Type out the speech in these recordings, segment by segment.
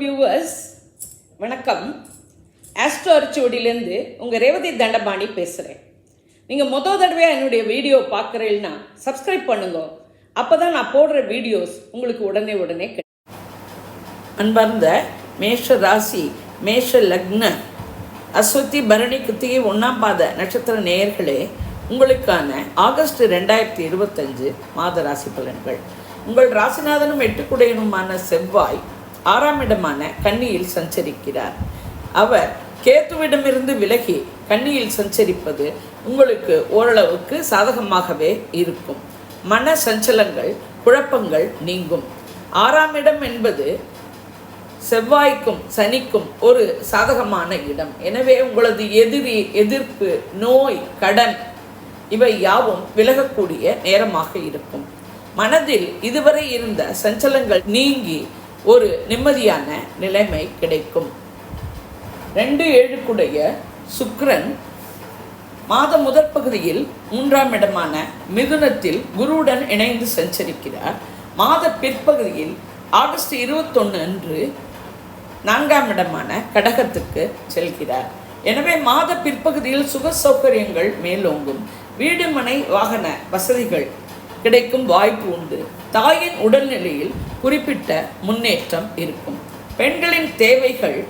Viewers வணக்கம். Astro அரிச்சுவடியிலேருந்து உங்கள் ரேவதி தண்டபாணி பேசுகிறேன் நீங்கள் மொதல் தடவையாக என்னுடைய வீடியோ பார்க்குறீங்கன்னா சப்ஸ்கிரைப் பண்ணுங்க. அப்போ தான் நான் போடுற வீடியோஸ் உங்களுக்கு உடனே உடனே கிடைக்கும். அன்பார்ந்த மேஷ ராசி மேஷ லக்ன அஸ்வதி பரணி கிருத்திகை ஒன்றாம் பாத நட்சத்திர நேயர்களே உங்களுக்கான ஆகஸ்ட் ரெண்டாயிரத்தி இருபத்தஞ்சு மாத ராசி பலன்கள். உங்கள் ராசிநாதனும் எட்டுக்குடையனுமான செவ்வாய் ஆறாம் இடமான கன்னியில் சஞ்சரிக்கிறார். அவர் கேத்துவிடமிருந்து விலகி கன்னியில் சஞ்சரிப்பது உங்களுக்கு ஓரளவுக்கு சாதகமாகவே இருக்கும். மன சஞ்சலங்கள் குழப்பங்கள் நீங்கும். ஆறாம் இடம் என்பது செவ்வாய்க்கும் சனிக்கும் ஒரு சாதகமான இடம். எனவே உங்களது எதிரி எதிர்ப்பு நோய் கடன் இவை யாவும் விலகக்கூடிய நேரமாக இருக்கும். மனதில் இதுவரை இருந்த சஞ்சலங்கள் நீங்கி ஒரு நிம்மதியான நிலைமை கிடைக்கும். ரெண்டு ஏழுக்குடைய சுக்ரன் மாத முதற் பகுதியில் மூன்றாம் இடமான மிதுனத்தில் குருவுடன் இணைந்து சஞ்சரிக்கிறார். மாத பிற்பகுதியில் ஆகஸ்ட் இருபத்தொன்று அன்று நான்காம் இடமான கடகத்துக்கு செல்கிறார். எனவே மாத பிற்பகுதியில் சுக சௌகரியங்கள் மேலோங்கும். வீடு மனை வாகன வசதிகள் கிடைக்கும் வாய்ப்பு உண்டு. தாயின் உடல்நிலையில் குறிப்பிட்ட முன்னேற்றம் இருக்கும். பெண்களின் தேவைகள்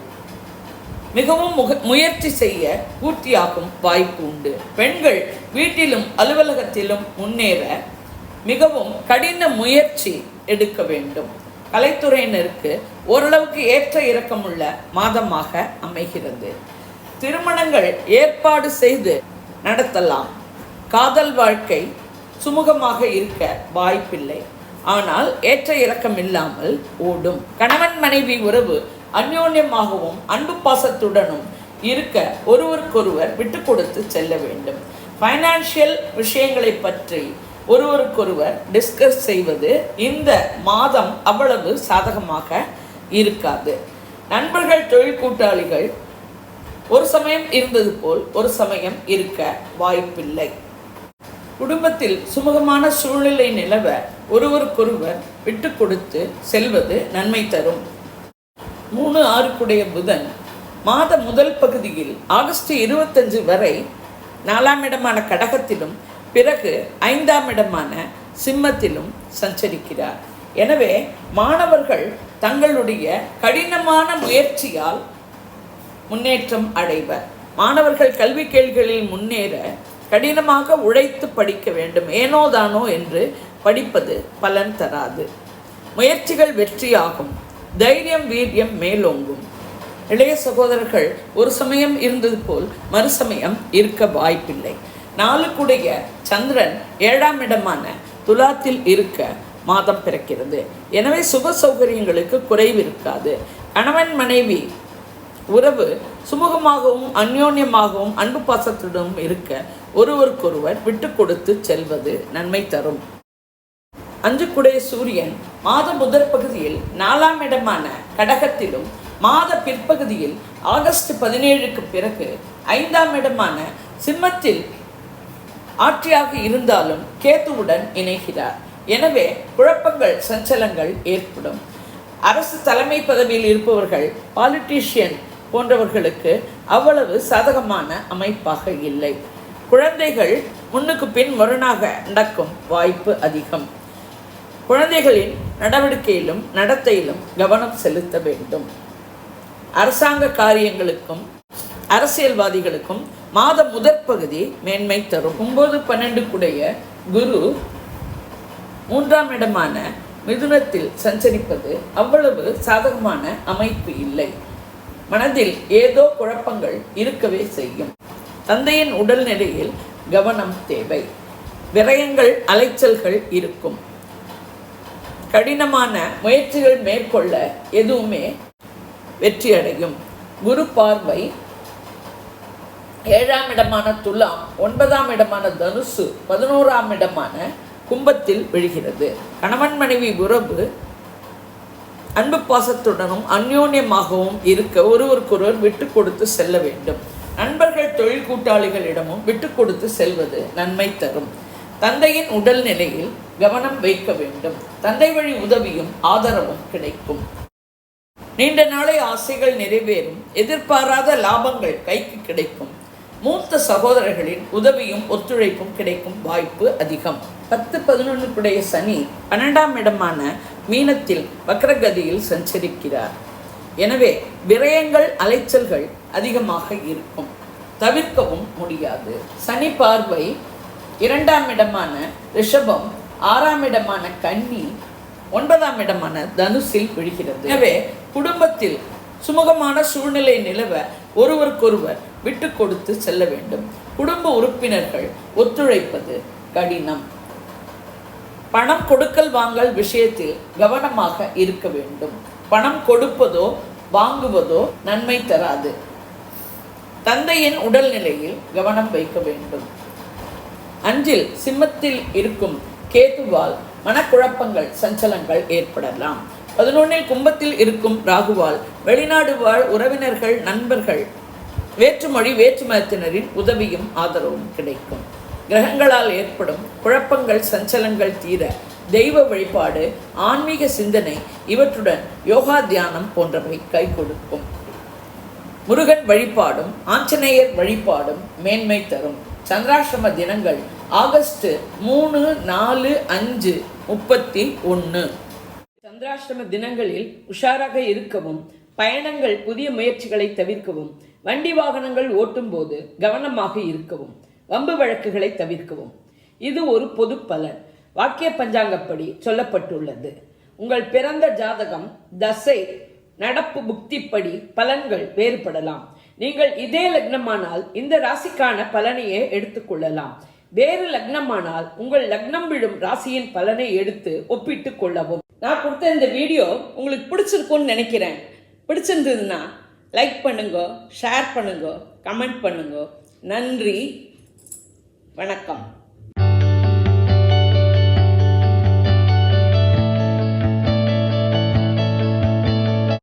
மிகவும் முக முயற்சி செய்ய பூர்த்தியாகும் வாய்ப்பு உண்டு. பெண்கள் வீட்டிலும் அலுவலகத்திலும் முன்னேற மிகவும் கடின முயற்சி எடுக்க வேண்டும். கலைத்துறையினருக்கு ஓரளவுக்கு ஏற்ற இறக்கமுள்ள மாதமாக அமைகிறது. திருமணங்கள் ஏற்பாடு செய்து நடத்தலாம். காதல் வாழ்க்கை சுமூகமாக இருக்க வாய்ப்பில்லை. ஆனால் ஏற்ற இறக்கம் இல்லாமல் ஓடும். கணவன் மனைவி உறவு அந்யோன்யமாகவும் அன்பு பாசத்துடனும் இருக்க ஒருவருக்கொருவர் விட்டு கொடுத்து செல்ல வேண்டும். ஃபைனான்சியல் விஷயங்களை பற்றி ஒருவருக்கொருவர் டிஸ்கஸ் செய்வது இந்த மாதம் அவ்வளவு சாதகமாக இருக்காது. நண்பர்கள் தொழில் கூட்டாளிகள் ஒரு சமயம் இருந்தது போல் ஒரு சமயம் இருக்க வாய்ப்பில்லை. குடும்பத்தில் சுமூகமான சூழ்நிலை நிலவ ஒருவருக்கொருவர் விட்டு கொடுத்து செல்வது நன்மை தரும். மூணு ஆறுக்குடைய புதன் மாத முதல் பகுதியில் ஆகஸ்ட் இருபத்தஞ்சு வரை நாலாம் இடமான கடகத்திலும் பிறகு ஐந்தாம் இடமான சிம்மத்திலும் சஞ்சரிக்கிறார். எனவே மாணவர்கள் தங்களுடைய கடினமான முயற்சியால் முன்னேற்றம் அடைவர். மாணவர்கள் கல்வி கேள்விகளில் முன்னேற கடினமாக உழைத்து படிக்க வேண்டும். ஏனோதானோ என்று படிப்பது பலன் தராது. முயற்சிகள் வெற்றியாகும். தைரியம் வீரியம் மேலோங்கும். இளைய சகோதரர்கள் ஒரு சமயம் இருந்தது போல் மறுசமயம் இருக்க வாய்ப்பில்லை. நாளுக்குடைய சந்திரன் ஏழாம் இடமான துலாத்தில் இருக்க மாதம் பிறக்கிறது. எனவே சுக சௌகரியங்களுக்கு குறைவு இருக்காது. கணவன் மனைவி உறவு சுமூகமாகவும் அந்யோன்யமாகவும் அன்பு பாசத்துடனும் இருக்க ஒருவருக்கொருவர் விட்டு கொடுத்து செல்வது நன்மை தரும். அஞ்சுக்குடைய சூரியன் மாத முதற் பகுதியில் நாலாம் இடமான கடகத்திலும் மாத பிற்பகுதியில் ஆகஸ்ட் பதினேழுக்கு பிறகு ஐந்தாம் இடமான சிம்மத்தில் ஆட்சியாக இருந்தாலும் கேத்துவுடன் இணைகிறார். எனவே குழப்பங்கள் சஞ்சலங்கள் ஏற்படும். அரசு தலைமை பதவியில் இருப்பவர்கள் பாலிட்டிஷியன் போன்றவர்களுக்கு அவ்வளவு சாதகமான அமைப்பாக இல்லை. குழந்தைகள் முன்னுக்கு பின் முரணாக நடக்கும் வாய்ப்பு அதிகம். குழந்தைகளின் நடவடிக்கையிலும் நடத்தையிலும் கவனம் செலுத்த வேண்டும். அரசாங்க காரியங்களுக்கும் அரசியல்வாதிகளுக்கும் மாத முதற் பகுதி மேன்மை தரும். ஒன்பது பன்னெண்டுக்குடைய குரு மூன்றாம் இடமான மிதுனத்தில் சஞ்சரிப்பது அவ்வளவு சாதகமான அமைப்பு இல்லை. மனதில் ஏதோ குழப்பங்கள் இருக்கவே செய்யும். தந்தையின் உடல்நிலையில் கவனம் தேவை. விரயங்கள் அலைச்சல்கள் இருக்கும். கடினமான முயற்சிகள் மேற்கொள்ள எதுவுமே வெற்றியடையும். குரு பார்வை ஏழாம் இடமான துலாம் ஒன்பதாம் இடமான தனுசு பதினோராம் இடமான கும்பத்தில் விழுகிறது. கணவன் மனைவி உறவு அன்பு பாசத்துடனும் அந்யோன்யமாகவும் இருக்க ஒருவருக்கொருவர் விட்டு கொடுத்து செல்ல வேண்டும். நண்பர்கள் தொழில் கூட்டாளிகளிடமும் விட்டு கொடுத்து செல்வது நன்மை தரும். தந்தையின் உடல் நிலையில் கவனம் வைக்க வேண்டும். தந்தை வழி உதவியும் ஆதரவும் கிடைக்கும். நீண்ட நாளை ஆசைகள் நிறைவேறும். எதிர்பாராத லாபங்கள் கைக்கு கிடைக்கும். மூத்த சகோதரர்களின் உதவியும் ஒத்துழைப்பும் கிடைக்கும் வாய்ப்பு அதிகம். பத்து பதினொன்றுக்குடைய சனி பன்னெண்டாம் இடமான மீனத்தில் வக்ரகதியில் சஞ்சரிக்கிறார். எனவே விரயங்கள் அலைச்சல்கள் அதிகமாக இருக்கும். தவிர்க்கவும் முடியாது. சனி பார்வை இரண்டாம் இடமான ரிஷபம் ஆறாம் இடமான கன்னி ஒன்பதாம் இடமான தனுசில் விழுகிறது. எனவே குடும்பத்தில் சுமூகமான சூழ்நிலை நிலவ ஒருவருக்கொருவர் விட்டு கொடுத்து செல்ல வேண்டும். குடும்ப உறுப்பினர்கள் ஒத்துழைப்பது கடினம். பணம் கொடுக்கல் வாங்கல் விஷயத்தில் கவனமாக இருக்க வேண்டும். பணம் கொடுப்பதோ வாங்குவதோ நன்மை தராது. தந்தையின் உடல்நிலையில் கவனம் வைக்க வேண்டும். அஞ்சில் சிம்மத்தில் இருக்கும் கேதுவால் மனக்குழப்பங்கள் சஞ்சலங்கள் ஏற்படலாம். பதினொன்னில் கும்பத்தில் இருக்கும் ராகுவால் வெளிநாடு வாழ் உறவினர்கள் நண்பர்கள் வேற்றுமொழி வேற்று மதத்தினரின் உதவியும் ஆதரவும் கிடைக்கும். கிரகங்களால் ஏற்படும் குழப்பங்கள் சஞ்சலங்கள் தீர தெய்வ வழிபாடு ஆன்மீக சிந்தனை இவற்றுடன் யோகா தியானம் போன்றவை கை கொடுக்கும். முருகன் வழிபாடும் ஆஞ்சநேயர் வழிபாடும் மேன்மை தரும். சந்திராசிரம தினங்கள் ஆகஸ்ட் மூணு நாலு அஞ்சு முப்பத்தி ஒன்று சந்திராஷ்டம தினங்களில் உஷாராக இருக்கவும் பயணங்கள் புதிய முயற்சிகளை தவிர்க்கவும் வண்டி வாகனங்கள் ஓட்டும் போது கவனமாக இருக்கவும் வம்பு வழக்குகளை தவிர்க்கவும். இது ஒரு பொது பலன். வாக்கிய பஞ்சாங்கப்படி சொல்லப்பட்டுள்ளது. உங்கள் பிறந்த ஜாதகம் தசை நடப்பு புக்திப்படி பலன்கள் வேறுபடலாம். நீங்கள் இதே லக்னமானால் இந்த ராசிக்கான பலனையே எடுத்துக்கொள்ளலாம் வேறு லக்னமானால் உங்கள் லக்னம் விழும் ராசியின் பலனை எடுத்து ஒப்பிட்டு கொள்ளவும். நான் கொடுத்த இந்த வீடியோ உங்களுக்கு பிடிச்சிருக்கும்னு நினைக்கிறேன். பிடிச்சிருந்ததுன்னா லைக் பண்ணுங்க ஷேர் பண்ணுங்க கமெண்ட் பண்ணுங்க. நன்றி வணக்கம்.